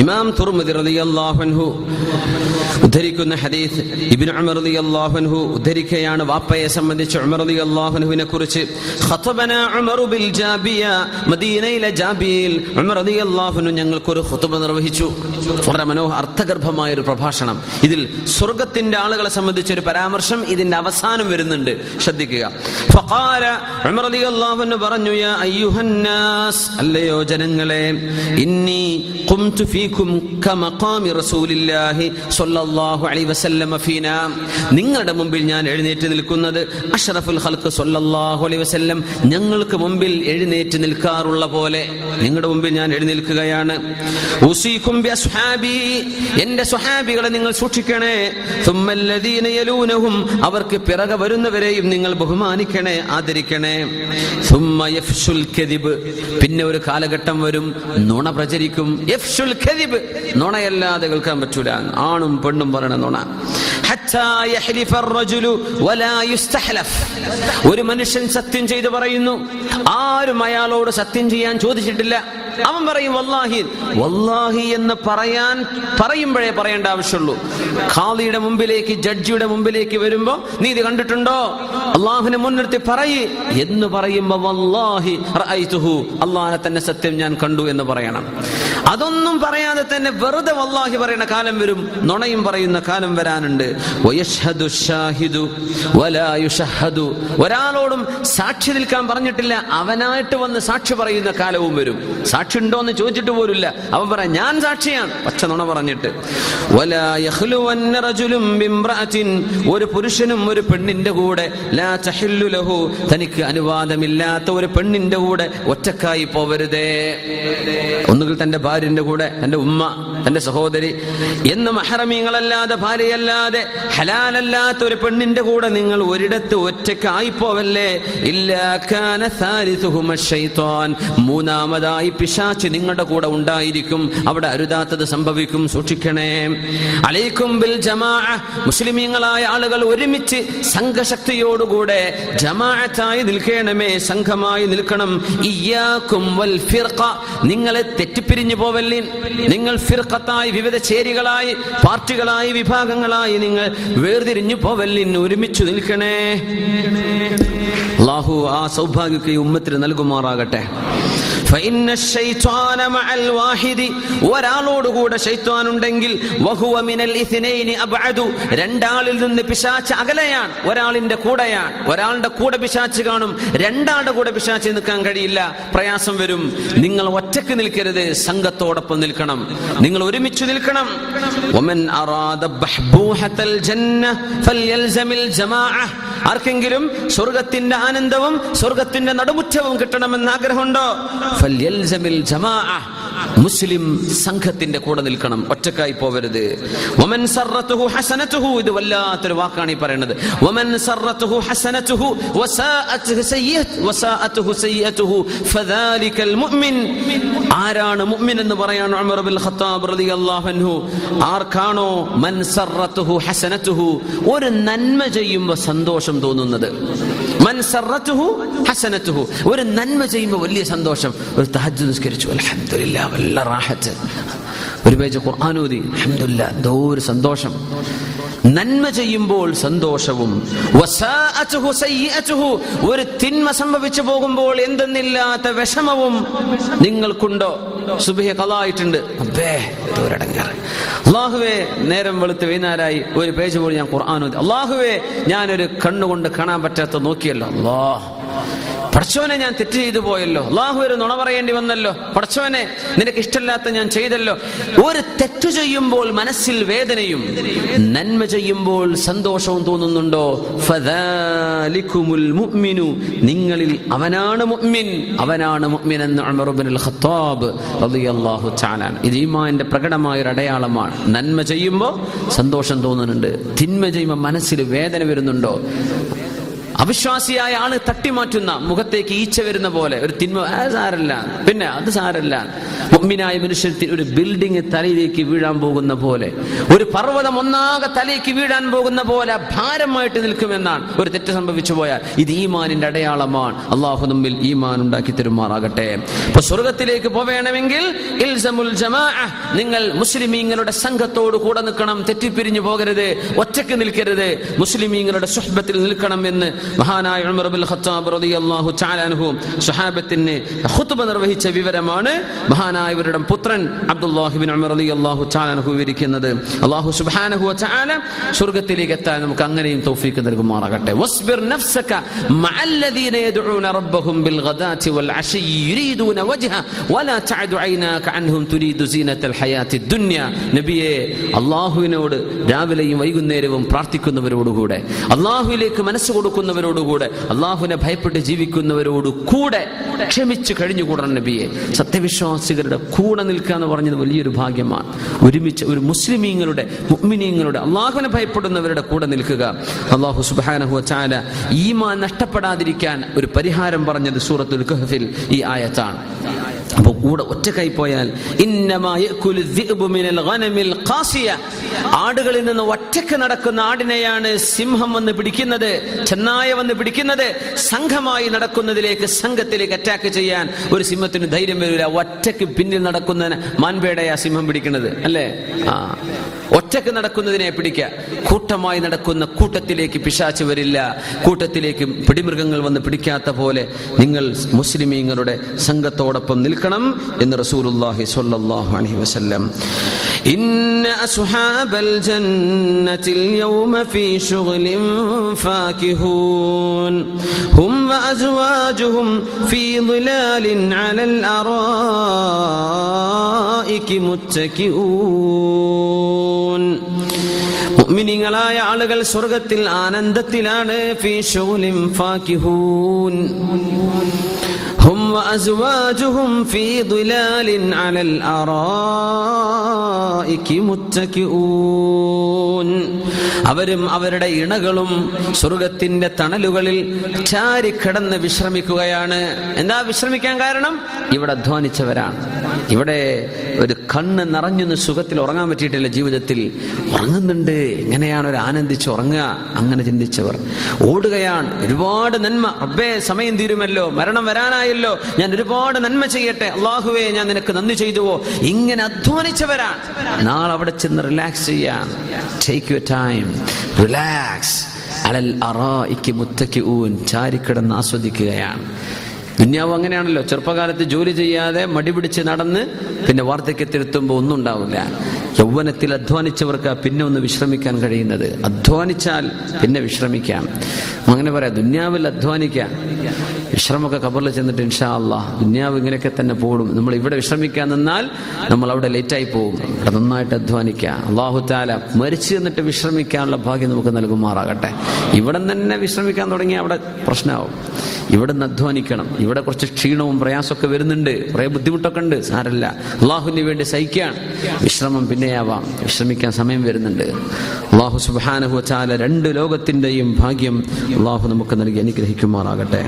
ഇമാം തുർമദി റളിയല്ലാഹു അൻഹു ഉദ്ധരിക്കുന്ന ഹദീസ് ഇബ്നു ഉമർ റളിയല്ലാഹു അൻഹു ഉദ്ധരിക്കുകയാണ് വാപ്പയെ സംബന്ധിച്ച് ഉമർ റളിയല്ലാഹു അൻഹുവിനെ കുറിച്ച് ഖതബന ഉമർ ബിൽ ജാബിയ മദീനയിലെ ജാബിയിൽ ഉമർ റളിയല്ലാഹു അൻഹു ഞങ്ങൾക്ക് ഒരു ഖുതുബ നിർവഹിച്ചു. വളരെ മനോഹ അർത്ഥഗർഭമായ ഒരു പ്രഭാഷണം. ഇതിൽ സ്വർഗത്തിന്റെ ആളുകളെ സംബന്ധിച്ച് ഒരു പരാമർശം ഇതിന്റെ അവസാനം വരുന്നുണ്ട്. ശ്രദ്ധിക്കുക. ഫഖാല ഉമർ റളിയല്ലാഹു അൻഹു പറഞ്ഞു യാ അയ്യുഹന്നാസ് അല്ലയോ ജനങ്ങളെ ഇന്നി ഖുംതു യുഹ്ദിക്കും കമഖാമി റസൂലില്ലാഹി സ്വല്ലല്ലാഹു അലൈഹി വസല്ലമ ഫീനാ. നിങ്ങളുടെ മുമ്പിൽ ഞാൻ എഴുന്നേറ്റ് നിൽക്കുന്നത് അഷ്റഫുൽ ഖൽഖ് സ്വല്ലല്ലാഹു അലൈഹി വസല്ലം ഞങ്ങൾക്ക് മുമ്പിൽ എഴുന്നേറ്റ് നിൽക്കാറുള്ള പോലെ. നിങ്ങളുടെ മുമ്പിൽ ഞാൻ എഴുന്നേൽക്കുകയാണ്. ഉസീകും ബി അസ്ഹാബി എന്റെ സ്വഹാബികളെ നിങ്ങൾ സൂക്ഷിക്കണേ. സുമ്മല്ലദീന യലൂനഹും അവർക്ക് പിറകെ വരുന്നവരെയും നിങ്ങൾ ബഹുമാനിക്കണേ ആദരിക്കണേ. സുമ്മ യഫ്ഷുൽ കദിബ് പിന്നെ ഒരു കാലഘട്ടം വരും നുണ പ്രചരിക്കും. യഫ്ഷുൽ കദിബ് കദിബ് നുണയല്ലാതെ കേൾക്കാൻ പറ്റൂല. ആണും പെണ്ണും പറയണ നുണ. ഒരു മനുഷ്യൻ സത്യം ചെയ്ത് പറയുന്നു. ആരും അയാളോട് സത്യം ചെയ്യാൻ ചോദിച്ചിട്ടില്ല. അവൻ പറയും വല്ലാഹി. വല്ലാഹി എന്ന് പറയാൻ പറയുമ്പോഴേ പറയേണ്ട ആവശ്യമുള്ളൂ. ഖാദിയുടെ മുമ്പിലേക്ക് ജഡ്ജിയുടെ മുമ്പിലേക്ക് വരുമ്പോ നീ ഇത് കണ്ടിട്ടുണ്ടോ? അള്ളാഹുനെ മുൻനിർത്തി പറയ്. എന്ന് പറയുമ്പോ വല്ലാഹി അള്ളാഹിനെ തന്നെ സത്യം ഞാൻ കണ്ടു എന്ന് പറയണം. അതൊന്നും പറയാതെ തന്നെ വെറുതെ വല്ലാഹി പറയുന്ന കാലം വരും. നുണയും പറയുന്ന കാലം വരാനുണ്ട്. ഒരാളോടും സാക്ഷി നിൽക്കാൻ പറഞ്ഞിട്ടില്ല. അവനായിട്ട് വന്ന് സാക്ഷി പറയുന്ന കാലവും വരും. സാക്ഷി ഉണ്ടോ എന്ന് ചോദിച്ചിട്ട് പോലില്ല അവൻ പറയാം ഞാൻ സാക്ഷിയാണ്. പച്ച നുണ പറഞ്ഞിട്ട്. ഒരു പുരുഷനും ഒരു പെണ്ണിന്റെ കൂടെ തനിക്ക് അനുവാദമില്ലാത്ത ഒരു പെണ്ണിന്റെ കൂടെ ഒറ്റക്കായി പോവരുതേ. ഒന്നുകിൽ തന്റെ ഭാര്യന്റെ കൂടെ? എന്റെ ഉമ്മ. തന്റെ സഹോദരി എന്ന് മഹറമീങ്ങളല്ലാതെ ഭാര്യയല്ലാതെ ഹലാലല്ലാത്ത ഒരു പെണ്ണിന്റെ കൂടെ നിങ്ങൾ ഒരിടത്ത് ഒറ്റക്കായി പോവല്ലേ മൂന്നാമതായി പിശാച്ച് നിങ്ങളുടെ കൂടെ ഉണ്ടായിരിക്കും. അവിടെ അരുതാത്തത് സംഭവിക്കും. സൂക്ഷിക്കണേ. അലൈക്കും ബിൽ ജമാ മുസ്ലിമീങ്ങളായ ആളുകൾ ഒരുമിച്ച് സംഘശക്തിയോടുകൂടെ ജമാഅത്തായി നിൽക്കണമേ. സംഘമായി നിൽക്കണം. വൽ ഫിർഖ. നിങ്ങളെ തെറ്റിപ്പിരിഞ്ഞു പോവല്ലേ? നിങ്ങൾ ഫിർഖത്തായി വിവിധ ചേരികളായി പാർട്ടികളായി വിഭാഗങ്ങളായി നിങ്ങൾ വേർതിരിഞ്ഞു പോവല്ലിൻ ഒരുമിച്ചു നിൽക്കണേ. അള്ളാഹു ആ സൗഭാഗ്യക്ക് ഉമ്മത്തിന് നൽകുമാറാകട്ടെ. ഒരാളോടുകൂടെ വഹുവ മിനൽ ഇത്നൈനി അബ്അദു. രണ്ടാളിൽ നിന്ന് പിശാച്ച് അകലെയാണ് ഒരാളിന്റെ കൂടെയാണ്. ഒരാളുടെ കൂടെ പിശാച്ച് കാണും രണ്ടാളുടെ കൂടെ പിശാച്ച് നിൽക്കാൻ കഴിയില്ല. പ്രയാസം വരും. നിങ്ങൾ ഒറ്റയ്ക്ക് നിൽക്കരുത് സംഘത്തോടൊപ്പം നിൽക്കണം. നിങ്ങൾ ഒരുമിച്ച് നിൽക്കണം. വമൻ അറാദ ബഹ്ബൂഹത്തൽ ജന്ന ഫൽയൽസമിൽ ജമാഅ. ആർക്കെങ്കിലും സ്വർഗത്തിന്റെ ആനന്ദവും സ്വർഗത്തിന്റെ നടുമുറ്റവും കിട്ടണമെന്ന് ആഗ്രഹമുണ്ടോ? മുസ്ലിം സംഘത്തിന്റെ കൂടെ നിൽക്കണം ഒറ്റക്കായി പോവരുത്. വമൻ സർറത്തുഹു ഹസനത്തുഹു ഇത് വല്ലാത്തൊരു വാക്കാണ് ഈ പറയുന്നത്. വമൻ സർറത്തുഹു ഹസനത്തുഹു വസാഅത്തുഹു സയ്യിഅത്ത് വസാഅത്തുഹു സയ്യത്തുഹു ഫദാലിക്കൽ മുഅ്മിൻ. ആരാണ് മുഅ്മിൻ എന്ന് പറയാൻ ഉമർ ബിൻ ഖത്താബ് റളിയല്ലാഹു അൻഹു? ആർക്കാണോ മൻ സർറത്തുഹു ഹസനത്തുഹു? ഒരു നന്മ ചെയ്യുമ്പോൾ സന്തോഷം തോന്നുന്നത്. ഹസനത്തുഹു. ഒരു നന്മ ചെയ്യുമ്പോൾ വലിയ സന്തോഷം. ഒരു തഹജ് നിസ്കരിച്ചു. അൽഹംദുലില്ലാ വല്ല റാഹത്ത്. ഒരു പേജ് ഖുർആാനൂതി അഹമ്മദില്ല എന്തോ ഒരു സന്തോഷം. നന്മ ചെയ്യുമ്പോൾ സന്തോഷവും. ഒരു തിന്മ സംഭവിച്ചു പോകുമ്പോൾ എന്തെന്നില്ലാത്ത വിഷമവും നിങ്ങൾക്കുണ്ടോ? സുബിഹ കളായിട്ടുണ്ട് അബ്ബേ ഒരടങ്ങാറ് അള്ളാഹുവേ നേരം വെളുത്ത് വൈകുന്നേരമായി ഒരു പേജ് പോലും ഞാൻ ഖുർആാനൂതി അള്ളാഹുവേ ഞാനൊരു കണ്ണുകൊണ്ട് കാണാൻ പറ്റാത്ത നോക്കിയല്ലോ. അല്ലാഹ്. പടച്ചോനെ ഞാൻ തെറ്റ് ചെയ്തു പോയല്ലോ. അള്ളാഹു ഒരു നുണ പറയേണ്ടി വന്നല്ലോ. പടച്ചോനെ നിനക്ക് ഇഷ്ടമില്ലാത്ത ഞാൻ ചെയ്തല്ലോ. ഒരു തെറ്റു ചെയ്യുമ്പോൾ മനസ്സിൽ വേദനയും നന്മ ചെയ്യുമ്പോൾ സന്തോഷവും തോന്നുന്നുണ്ടോ? നിങ്ങളിൽ അവനാണ് മുഅ്മിൻ. അവനാണ് മുഅ്മിൻ എന്ന് ഇത് ഈമാന്റെ പ്രകടമായ ഒരു അടയാളമാണ്. നന്മ ചെയ്യുമ്പോൾ സന്തോഷം തോന്നുന്നുണ്ട്. തിന്മ ചെയ്യുമ്പോൾ മനസ്സിൽ വേദന വരുന്നുണ്ടോ? അവിശ്വാസിയായ ആൾ തട്ടിമാറ്റുന്ന മുഖത്തേക്ക് ഈച്ച വരുന്ന പോലെ ഒരു തിന്മ. "ആ, സാരല്ല. പിന്നെ അത് സാരല്ല. മുമ്മിനായ മനുഷ്യൻ ഒരു ബിൽഡിംഗ് തലയിലേക്ക് വീഴാൻ പോകുന്ന പോലെ ഒരു പർവതം ഒന്നാകെ തലയ്ക്ക് വീഴാൻ പോകുന്ന പോലെ ഭാരമായിട്ട് നിൽക്കുമെന്നാണ് ഒരു തെറ്റ് സംഭവിച്ചു പോയാൽ. ഇത് ഈമാനിന്റെ അടയാളമാണ്. അള്ളാഹു നമ്മിൽ ഈമാൻ ഉണ്ടാക്കി തരുമാറാകട്ടെ. അപ്പൊ സ്വർഗത്തിലേക്ക് പോവേണമെങ്കിൽ നിങ്ങൾ മുസ്ലിമീങ്ങളുടെ സംഘത്തോട് കൂടെ നിൽക്കണം. തെറ്റിപ്പിരിഞ്ഞു പോകരുത്. ഒറ്റയ്ക്ക് നിൽക്കരുത്. മുസ്ലിമീങ്ങളുടെ സുഹബത്തിൽ നിൽക്കണം എന്ന് മഹാനായ ഉമർ ബിൻ ഖത്താബ് റളിയല്ലാഹു തആല അൻഹു സ്വഹാബത്തിന് ഖുത്ബ നിർവഹിച്ച വിവരമാണ് മഹാനായവരുടെ പുത്രൻ അബ്ദുല്ലാഹിബിൻ ഉമർ റളിയല്ലാഹു തആല അൻഹു വിവരിക്കുന്നത്. അല്ലാഹു സുബ്ഹാനഹു വ തആല സ്വർഗത്തിലേക്ക് എത്താൻ നമുക്ക് അങ്ങനെയും തൗഫീക്ക് നൽകുമാറാകട്ടെ. വസ്ബിർ നഫ്സക മഅല്ലദീന യദ്ഊന റബ്ബഹും ബിൽ ഗദാതി വൽ അശി യുരീദൂന വജ്ഹ വലാ തഅദു ഐനാക അൻഹും തുരീദു സീനത്തൽ ഹയാത്തി ദുനിയ. നബിയെ അല്ലാഹുവിനോട് രാവിലെയും വൈകുന്നേരവും പ്രാർത്ഥിക്കുന്നവരോടുകൂടെ അല്ലാഹുവിലേക്ക് മനസ്സ് ജീവിക്കുന്നവരോടുകൂടെ അള്ളാഹുനെ ഭയപ്പെട്ട് ജീവിക്കുന്നവരോട് കൂടെ ക്ഷമിച്ചു കഴിഞ്ഞുകൂടണം നബിയെ. സത്യവിശ്വാസികളുടെ കൂടെ നിൽക്കുക എന്ന് പറഞ്ഞത് വലിയൊരു ഭാഗ്യമാണ്. ഒരുമിച്ച് ഒരു മുസ്ലിമീങ്ങളുടെ മുഗ്മിനീങ്ങളുടെ അള്ളാഹുനെ ഭയപ്പെടുന്നവരുടെ കൂടെ നിൽക്കുക. അള്ളാഹു സുബാനഹു ചാല ഈമാൻ നഷ്ടപ്പെടാതിരിക്കാൻ ഒരു പരിഹാരം പറഞ്ഞത് സൂറത്തുൽ കഹഫിൽ ഈ ആയത്താണ്. അപ്പോൾ കൂടെ ഒറ്റക്കായി പോയാൽ ആടുകളിൽ നിന്ന് ഒറ്റയ്ക്ക് നടക്കുന്ന ആടിനെയാണ് സിംഹം വന്ന് പിടിക്കുന്നത്. ചെന്നായ വന്ന് പിടിക്കുന്നത് സംഘമായി നടക്കുന്നതിലേക്ക് സംഘത്തിലേക്ക് അറ്റാക്ക് ചെയ്യാൻ ഒരു സിംഹത്തിന് ധൈര്യം വരില്ല ഒറ്റയ്ക്ക് പിന്നിൽ നടക്കുന്നതിന് മാൻപേടയാ സിംഹം പിടിക്കുന്നത്. അല്ലേ? ആ. ഒറ്റയ്ക്ക് നടക്കുന്നതിനെ പിടിക്കുക കൂട്ടമായി നടക്കുന്ന കൂട്ടത്തിലേക്ക് പിശാച്ച് വരില്ല. കൂട്ടത്തിലേക്ക് പിടിമൃഗങ്ങൾ വന്ന് പിടിക്കാത്ത പോലെ നിങ്ങൾ മുസ്ലിമീങ്ങളുടെ സംഘത്തോടൊപ്പം നിൽക്കണം എന്ന് റസൂലുള്ളാഹി സ്വല്ലല്ലാഹു അലൈഹി വസല്ലം. ഇന്ന അസ്ഹാബൽ ജന്നത്തിൽ യൗമ ഫീ ശുഗ്ലിൻ ഫാകിഹൂൻ. ഹും വഅസ്വാജുഹും ഫീ ളിലാലിൻ അലൽ അറായികി മുത്തകിഊൻ. മുഅ്മിനീങ്ങളായ ആളുകൾ സ്വർഗത്തിൽ ആനന്ദത്തിലാണ് ഫീ ശുഗ്ലിൻ ഫാകിഹൂൻ وأزواجهم في ظلال على الأرائك متكئون അവരും അവരുടെ ഇണകളും സ്വർഗത്തിന്റെ തണലുകളിൽ ചാരിക്കിടന്ന് വിശ്രമിക്കുകയാണ് എന്താ വിശ്രമിക്കാൻ കാരണം ഇവിടെ അധ്വാനിച്ചവരാണ് ഇവിടെ ഒരു കണ്ണ് നിറഞ്ഞൊന്ന് സുഖത്തിൽ ഉറങ്ങാൻ പറ്റിയിട്ടില്ല ജീവിതത്തിൽ ഉറങ്ങുന്നുണ്ട് എങ്ങനെയാണ് ഒരു ആനന്ദിച്ച് ഉറങ്ങുക അങ്ങനെ ചിന്തിച്ചവർ ഓടുകയാണ് ഒരുപാട് നന്മ റബ്ബേ സമയം തീരുമല്ലോ മരണം വരാനായല്ലോ ഞാൻ ഒരുപാട് നന്മ ചെയ്യട്ടെ. അള്ളാഹുവെ ഞാൻ നിനക്ക് നന്ദി ചെയ്തുവോ? ഇങ്ങനെ അധ്വാനിച്ചവരാണ്. നാളെ അവിടെ ചെന്ന് റിലാക്സ് ചെയ്യാം. ടേക്ക് യുവർ ടൈം റിലാക്സ് അലൽ അറായിക്ക് മുത്തക്ക് ഊൻ ചാരിക്കിടന്ന് ആസ്വദിക്കുകയാണ്. ദുന്യാവ് അങ്ങനെയാണല്ലോ. ചെറുപ്പകാലത്ത് ജോലി ചെയ്യാതെ മടിപിടിച്ച് നടന്ന് പിന്നെ വാർദ്ധക്യത്തിലെത്തുമ്പോൾ ഒന്നും ഉണ്ടാവില്ല. യൗവനത്തിൽ അധ്വാനിച്ചവർക്ക് പിന്നെ ഒന്ന് വിശ്രമിക്കാൻ കഴിയുന്നത്. അധ്വാനിച്ചാൽ പിന്നെ വിശ്രമിക്കാം. അങ്ങനെ പറയാം ദുന്യാവിൽ അധ്വാനിക്കാം. വിശ്രമമൊക്കെ കബറിൽ ചെന്നിട്ട് ഇൻഷാ അള്ളാഹ് ദുന്യാവ് ഇങ്ങനെയൊക്കെ തന്നെ പോകും നമ്മൾ ഇവിടെ വിശ്രമിക്കാൻ നിന്നാൽ നമ്മൾ അവിടെ ലേറ്റായി പോകും. അവിടെ നന്നായിട്ട് അധ്വാനിക്കുക. അള്ളാഹു താല മരിച്ചു എന്നിട്ട് വിശ്രമിക്കാനുള്ള ഭാഗ്യം നമുക്ക് നൽകുമാറാകട്ടെ. ഇവിടെ തന്നെ വിശ്രമിക്കാൻ തുടങ്ങിയാൽ അവിടെ പ്രശ്നമാവും ഇവിടെ നിന്ന് അധ്വാനിക്കണം. ഇവിടെ കുറച്ച് ക്ഷീണവും പ്രയാസമൊക്കെ വരുന്നുണ്ട്. കുറേ ബുദ്ധിമുട്ടൊക്കെ ഉണ്ട്. സാരല്ല. അള്ളാഹുവിന് വേണ്ടി സഹിക്കുകയാണ്. വിശ്രമം പിന്നെയാവാം. വിശ്രമിക്കാൻ സമയം വരുന്നുണ്ട്. അള്ളാഹു സുബാനഹു ചാല രണ്ട് ലോകത്തിന്റെയും ഭാഗ്യം അള്ളാഹു നമുക്ക് നൽകി അനുഗ്രഹിക്കുമാറാകട്ടെ.